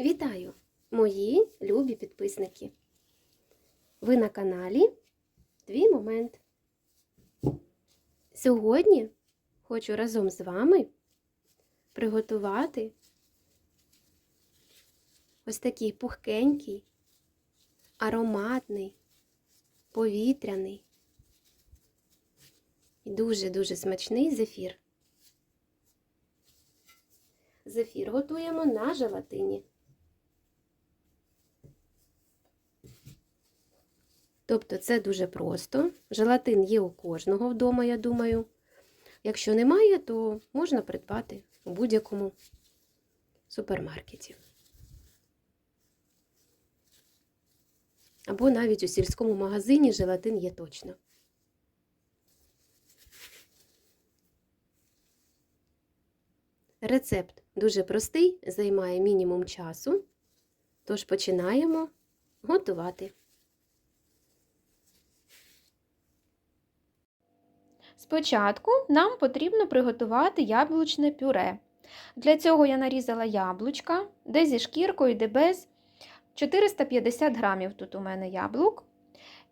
Вітаю, мої любі підписники! Ви на каналі Твій момент. Сьогодні хочу разом з вами приготувати ось такий пухкенький, ароматний, повітряний і дуже-дуже смачний зефір. Зефір готуємо на желатині. Тобто це дуже просто. Желатин є у кожного вдома, я думаю. Якщо немає, то можна придбати у будь-якому супермаркеті. Або навіть у сільському магазині желатин є точно. Рецепт дуже простий, займає мінімум часу. Тож починаємо готувати. Спочатку нам потрібно приготувати яблучне пюре. Для цього я нарізала яблучка, де зі шкіркою, де без 450 грамів тут у мене яблук.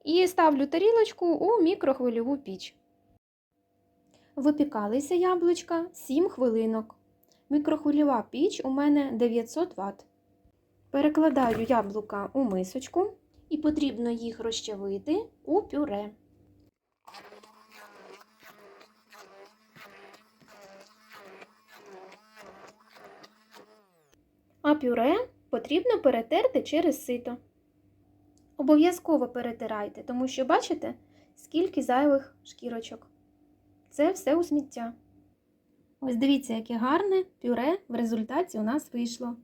І ставлю тарілочку у мікрохвильову піч. Випікалися яблучка 7 хвилинок. Мікрохвильова піч у мене 900 Вт. Перекладаю яблука у мисочку і потрібно їх розчавити у пюре. А пюре потрібно перетерти через сито. Обов'язково перетирайте, тому що бачите, скільки зайвих шкірочок. Це все у сміття. Ось дивіться, яке гарне пюре в результаті у нас вийшло.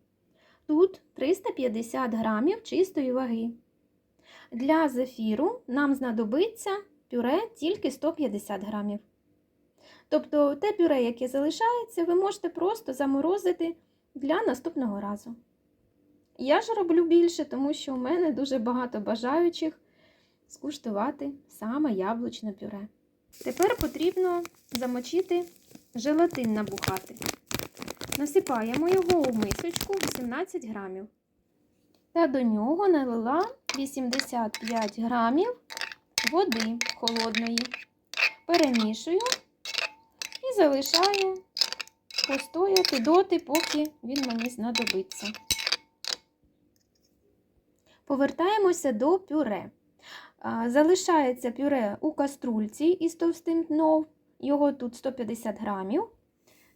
Тут 350 грамів чистої ваги. Для зефіру нам знадобиться пюре тільки 150 грамів. Тобто те пюре, яке залишається, ви можете просто заморозити для наступного разу. Я ж роблю більше, тому що у мене дуже багато бажаючих скуштувати саме яблучне пюре. Тепер потрібно замочити желатин набухати. Насипаємо його у мисочку 18 грамів. Та до нього налила 85 грамів води холодної. Перемішую і залишаю постояти доти, поки він мені знадобиться. Повертаємося до пюре. Залишається пюре у каструльці із товстим дном, його тут 150 грамів.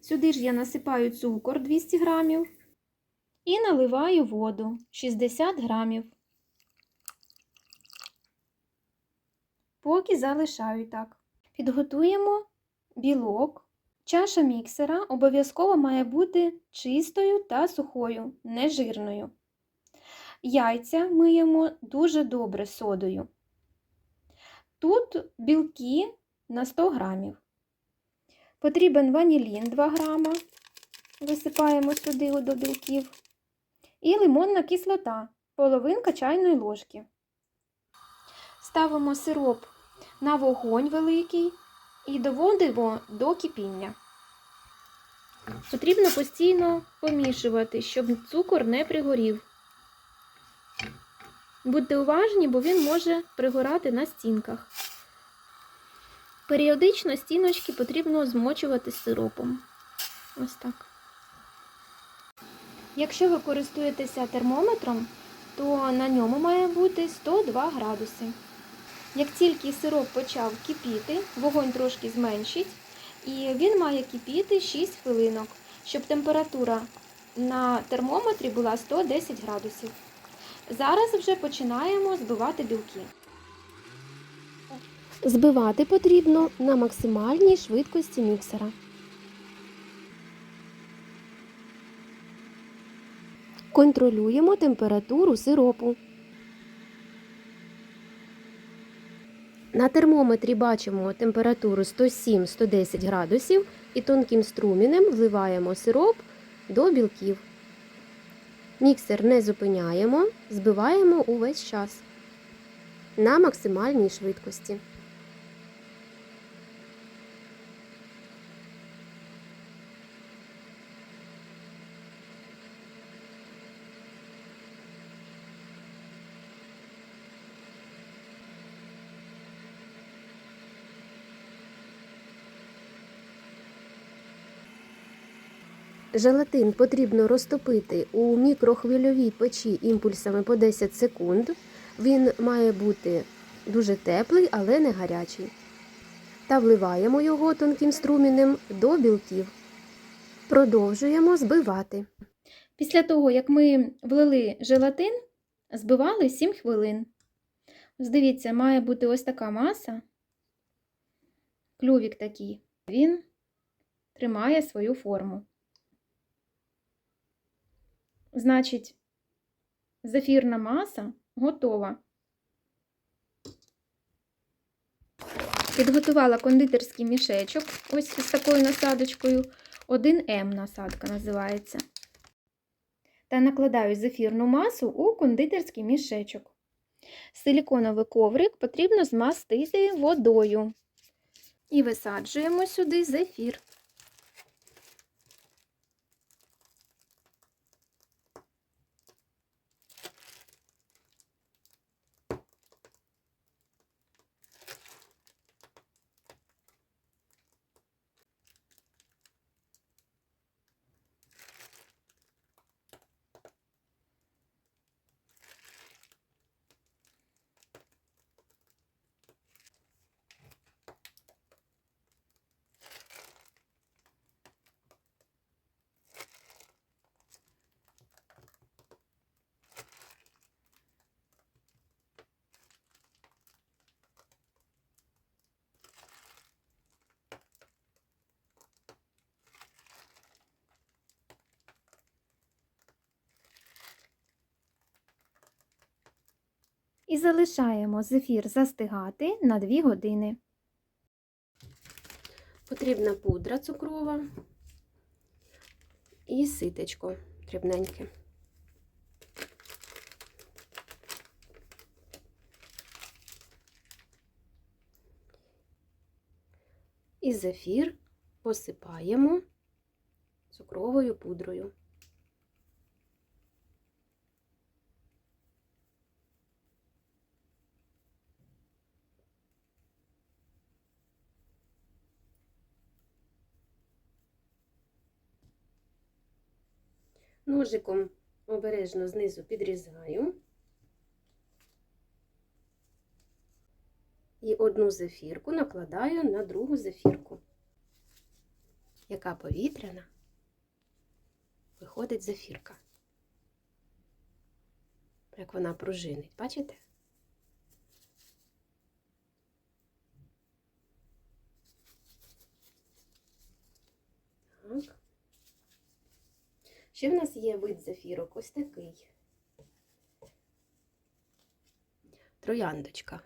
Сюди ж я насипаю цукор 200 грамів і наливаю воду 60 грамів. Поки залишаю так. Підготуємо білок. Чаша міксера обов'язково має бути чистою та сухою, нежирною. Яйця миємо дуже добре содою. Тут білки на 100 грамів. Потрібен ванілін 2 грама. Висипаємо сюди до білків. І лимонна кислота, половинка чайної ложки. Ставимо сироп на вогонь великий і доводимо до кипіння. Потрібно постійно помішувати, щоб цукор не пригорів. Будьте уважні, бо він може пригорати на стінках. Періодично стіночки потрібно змочувати сиропом. Ось так. Якщо ви користуєтеся термометром, то на ньому має бути 102 градуси. Як тільки сироп почав кипіти, вогонь трошки зменшить, і він має кипіти 6 хвилинок, щоб температура на термометрі була 110 градусів. Зараз вже починаємо збивати білки. Збивати потрібно на максимальній швидкості міксера. Контролюємо температуру сиропу. На термометрі бачимо температуру 107-110 градусів і тонким струмінем вливаємо сироп до білків. Міксер не зупиняємо, збиваємо увесь час на максимальній швидкості. Желатин потрібно розтопити у мікрохвильовій печі імпульсами по 10 секунд. Він має бути дуже теплий, але не гарячий. Та вливаємо його тонким струмінем до білків. Продовжуємо збивати. Після того, як ми влили желатин, збивали 7 хвилин. Дивіться, має бути ось така маса. Клювік такий. Він тримає свою форму. Значить, зефірна маса готова. Підготувала кондитерський мішечок ось з такою насадочкою. 1М насадка називається. Та накладаю зефірну масу у кондитерський мішечок. Силіконовий коврик потрібно змастити водою. І висаджуємо сюди зефір. І залишаємо зефір застигати на 2 години. Потрібна пудра цукрова і ситечко дрібненьке. І зефір посипаємо цукровою пудрою. Ножиком обережно знизу підрізаю. І одну зефірку накладаю на другу зефірку. Яка повітряна виходить зефірка. Як вона пружинить, бачите? Так. Ще в нас є вид зефірок ось такий. Трояндочка.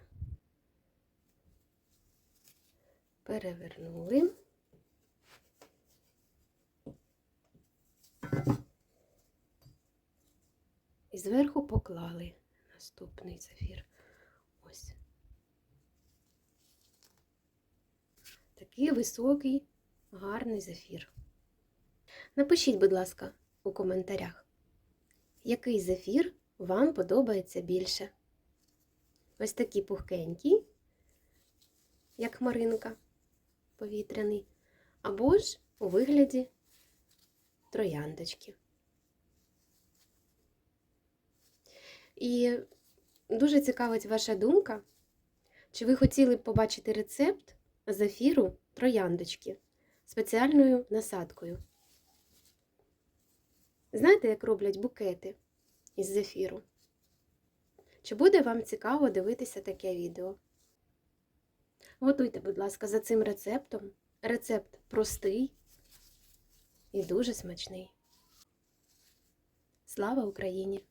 Перевернули. І зверху поклали наступний зефір. Ось. Такий високий, гарний зефір. Напишіть, будь ласка, у коментарях, який зефір вам подобається більше. Ось такі пухкенькі, як хмаринка повітряний, або ж у вигляді трояндочки. І дуже цікавить ваша думка, чи ви хотіли б побачити рецепт зефіру трояндочки спеціальною насадкою. Знаєте, як роблять букети із зефіру? Чи буде вам цікаво дивитися таке відео? Готуйте, будь ласка, за цим рецептом. Рецепт простий і дуже смачний. Слава Україні!